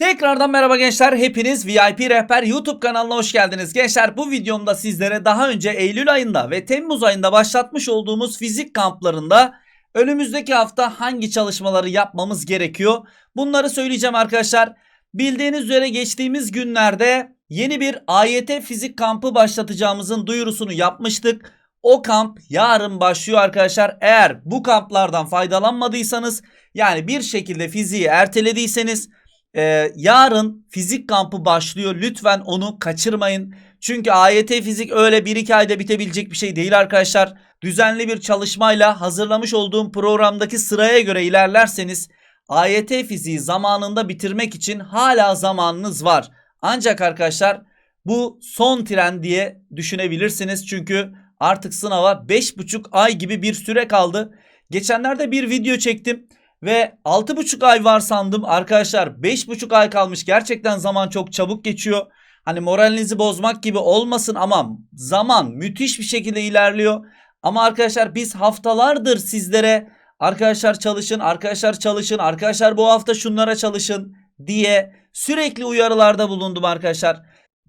Tekrardan merhaba gençler. Hepiniz VIP Rehber YouTube kanalına hoş geldiniz. Gençler bu videomda sizlere daha önce Eylül ayında ve Temmuz ayında başlatmış olduğumuz fizik kamplarında önümüzdeki hafta hangi çalışmaları yapmamız gerekiyor? Bunları söyleyeceğim arkadaşlar. Bildiğiniz üzere geçtiğimiz günlerde yeni bir AYT fizik kampı başlatacağımızın duyurusunu yapmıştık. O kamp yarın başlıyor arkadaşlar. Eğer bu kamplardan faydalanmadıysanız yani bir şekilde fiziği ertelediyseniz ee, yarın fizik kampı başlıyor. Lütfen onu kaçırmayın. Çünkü AYT fizik öyle 1-2 ayda bitebilecek bir şey değil arkadaşlar. Düzenli bir çalışmayla hazırlamış olduğum programdaki sıraya göre ilerlerseniz AYT fiziği zamanında bitirmek için hala zamanınız var. Ancak arkadaşlar bu son tren diye düşünebilirsiniz. Çünkü artık sınava 5,5 ay gibi bir süre kaldı. Geçenlerde bir video çektim. Ve 6,5 ay var sandım arkadaşlar 5,5 ay kalmış gerçekten zaman çok çabuk geçiyor. Hani moralinizi bozmak gibi olmasın ama zaman müthiş bir şekilde ilerliyor. Ama arkadaşlar biz haftalardır sizlere arkadaşlar çalışın, arkadaşlar çalışın, arkadaşlar bu hafta şunlara çalışın diye sürekli uyarılarda bulundum arkadaşlar.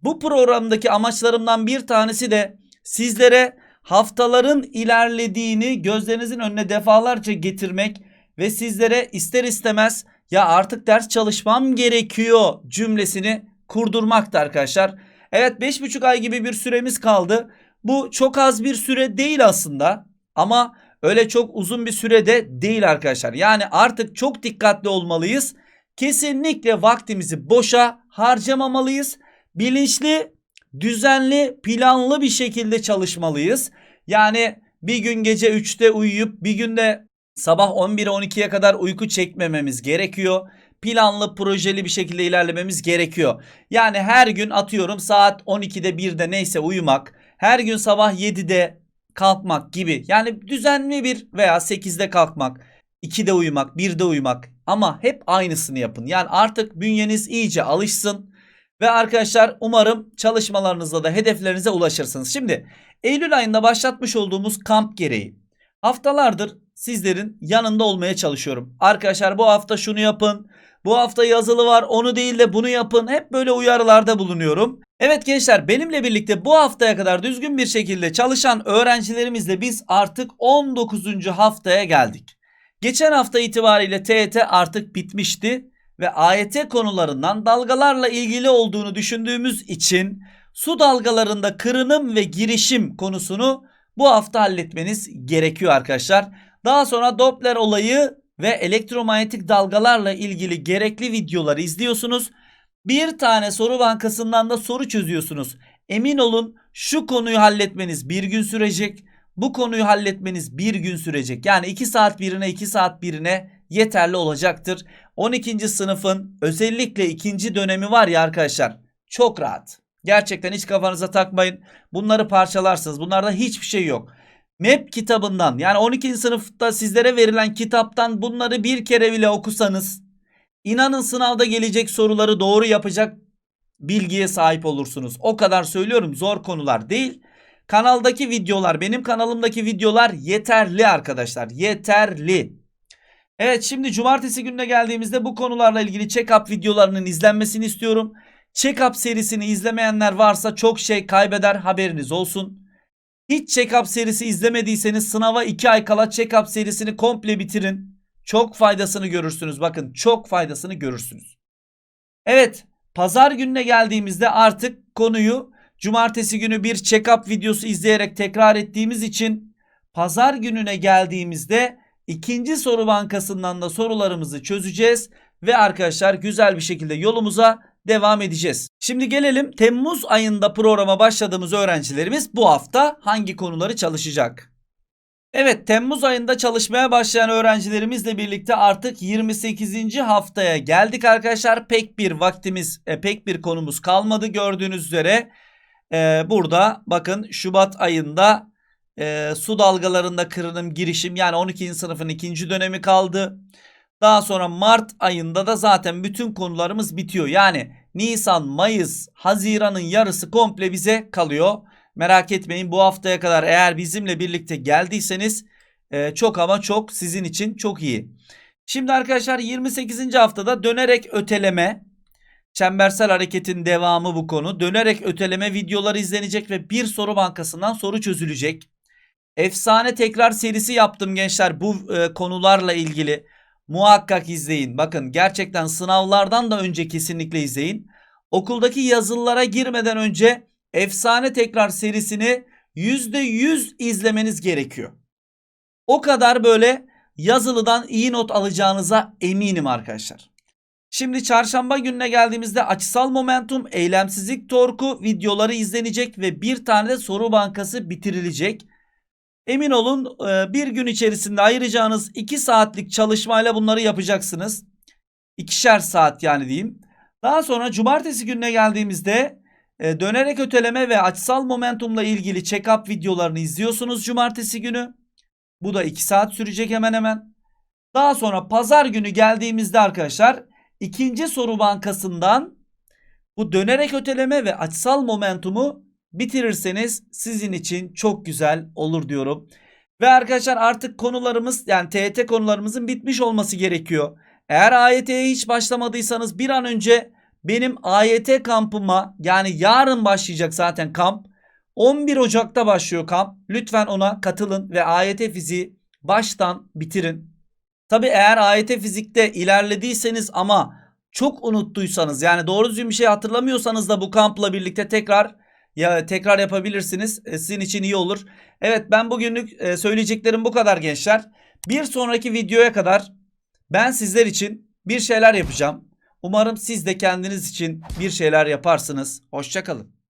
Bu programdaki amaçlarımdan bir tanesi de sizlere haftaların ilerlediğini gözlerinizin önüne defalarca getirmek ve sizlere ister istemez ya artık ders çalışmam gerekiyor cümlesini kurdurmaktı arkadaşlar. Evet 5,5 ay gibi bir süremiz kaldı. Bu çok az bir süre değil aslında ama öyle çok uzun bir sürede değil arkadaşlar. Yani artık çok dikkatli olmalıyız. Kesinlikle vaktimizi boşa harcamamalıyız. Bilinçli, düzenli, planlı bir şekilde çalışmalıyız. Yani bir gün gece 3'te uyuyup bir günde Sabah 11'e 12'ye kadar uyku çekmememiz gerekiyor. Planlı, projeli bir şekilde ilerlememiz gerekiyor. Yani her gün atıyorum saat 12'de 1'de neyse uyumak. Her gün sabah 7'de kalkmak gibi. Yani düzenli bir veya 8'de kalkmak. 2'de uyumak, 1'de uyumak. Ama hep aynısını yapın. Yani artık bünyeniz iyice alışsın. Ve arkadaşlar umarım çalışmalarınızda da hedeflerinize ulaşırsınız. Şimdi Eylül ayında başlatmış olduğumuz kamp gereği haftalardır sizlerin yanında olmaya çalışıyorum. Arkadaşlar bu hafta şunu yapın. Bu hafta yazılı var onu değil de bunu yapın. Hep böyle uyarılarda bulunuyorum. Evet gençler benimle birlikte bu haftaya kadar düzgün bir şekilde çalışan öğrencilerimizle biz artık 19. haftaya geldik. Geçen hafta itibariyle TET artık bitmişti ve AYT konularından dalgalarla ilgili olduğunu düşündüğümüz için su dalgalarında kırınım ve girişim konusunu bu hafta halletmeniz gerekiyor arkadaşlar. Daha sonra Doppler olayı ve elektromanyetik dalgalarla ilgili gerekli videoları izliyorsunuz. Bir tane soru bankasından da soru çözüyorsunuz. Emin olun şu konuyu halletmeniz bir gün sürecek. Bu konuyu halletmeniz bir gün sürecek. Yani 2 saat birine 2 saat birine yeterli olacaktır. 12. sınıfın özellikle ikinci dönemi var ya arkadaşlar çok rahat. Gerçekten hiç kafanıza takmayın. Bunları parçalarsınız. Bunlarda hiçbir şey yok. MEP kitabından yani 12. sınıfta sizlere verilen kitaptan bunları bir kere bile okusanız inanın sınavda gelecek soruları doğru yapacak bilgiye sahip olursunuz. O kadar söylüyorum zor konular değil. Kanaldaki videolar benim kanalımdaki videolar yeterli arkadaşlar yeterli. Evet şimdi cumartesi gününe geldiğimizde bu konularla ilgili check-up videolarının izlenmesini istiyorum. Check-up serisini izlemeyenler varsa çok şey kaybeder haberiniz olsun. Hiç check-up serisi izlemediyseniz sınava 2 ay kala check-up serisini komple bitirin. Çok faydasını görürsünüz. Bakın çok faydasını görürsünüz. Evet pazar gününe geldiğimizde artık konuyu cumartesi günü bir check-up videosu izleyerek tekrar ettiğimiz için pazar gününe geldiğimizde ikinci soru bankasından da sorularımızı çözeceğiz. Ve arkadaşlar güzel bir şekilde yolumuza devam edeceğiz. Şimdi gelelim Temmuz ayında programa başladığımız öğrencilerimiz bu hafta hangi konuları çalışacak? Evet Temmuz ayında çalışmaya başlayan öğrencilerimizle birlikte artık 28. haftaya geldik arkadaşlar. Pek bir vaktimiz, e, pek bir konumuz kalmadı gördüğünüz üzere. E, burada bakın Şubat ayında e, su dalgalarında kırınım girişim yani 12. sınıfın ikinci dönemi kaldı. Daha sonra Mart ayında da zaten bütün konularımız bitiyor. Yani Nisan, Mayıs, Haziran'ın yarısı komple bize kalıyor. Merak etmeyin bu haftaya kadar eğer bizimle birlikte geldiyseniz e, çok ama çok sizin için çok iyi. Şimdi arkadaşlar 28. haftada dönerek öteleme Çembersel hareketin devamı bu konu. Dönerek öteleme videoları izlenecek ve bir soru bankasından soru çözülecek. Efsane tekrar serisi yaptım gençler bu e, konularla ilgili. Muhakkak izleyin. Bakın gerçekten sınavlardan da önce kesinlikle izleyin. Okuldaki yazılılara girmeden önce efsane tekrar serisini %100 izlemeniz gerekiyor. O kadar böyle yazılıdan iyi not alacağınıza eminim arkadaşlar. Şimdi çarşamba gününe geldiğimizde açısal momentum, eylemsizlik torku videoları izlenecek ve bir tane de soru bankası bitirilecek. Emin olun e, bir gün içerisinde ayıracağınız 2 saatlik çalışmayla bunları yapacaksınız. İkişer saat yani diyeyim. Daha sonra cumartesi gününe geldiğimizde e, dönerek öteleme ve açısal momentumla ilgili check-up videolarını izliyorsunuz cumartesi günü. Bu da 2 saat sürecek hemen hemen. Daha sonra pazar günü geldiğimizde arkadaşlar ikinci soru bankasından bu dönerek öteleme ve açısal momentumu bitirirseniz sizin için çok güzel olur diyorum. Ve arkadaşlar artık konularımız yani TET konularımızın bitmiş olması gerekiyor. Eğer AYT'ye hiç başlamadıysanız bir an önce benim AYT kampıma yani yarın başlayacak zaten kamp. 11 Ocak'ta başlıyor kamp. Lütfen ona katılın ve AYT fiziği baştan bitirin. Tabi eğer AYT fizikte ilerlediyseniz ama çok unuttuysanız yani doğru düzgün bir şey hatırlamıyorsanız da bu kampla birlikte tekrar ya tekrar yapabilirsiniz. E, sizin için iyi olur. Evet ben bugünlük e, söyleyeceklerim bu kadar gençler. Bir sonraki videoya kadar ben sizler için bir şeyler yapacağım. Umarım siz de kendiniz için bir şeyler yaparsınız. Hoşçakalın.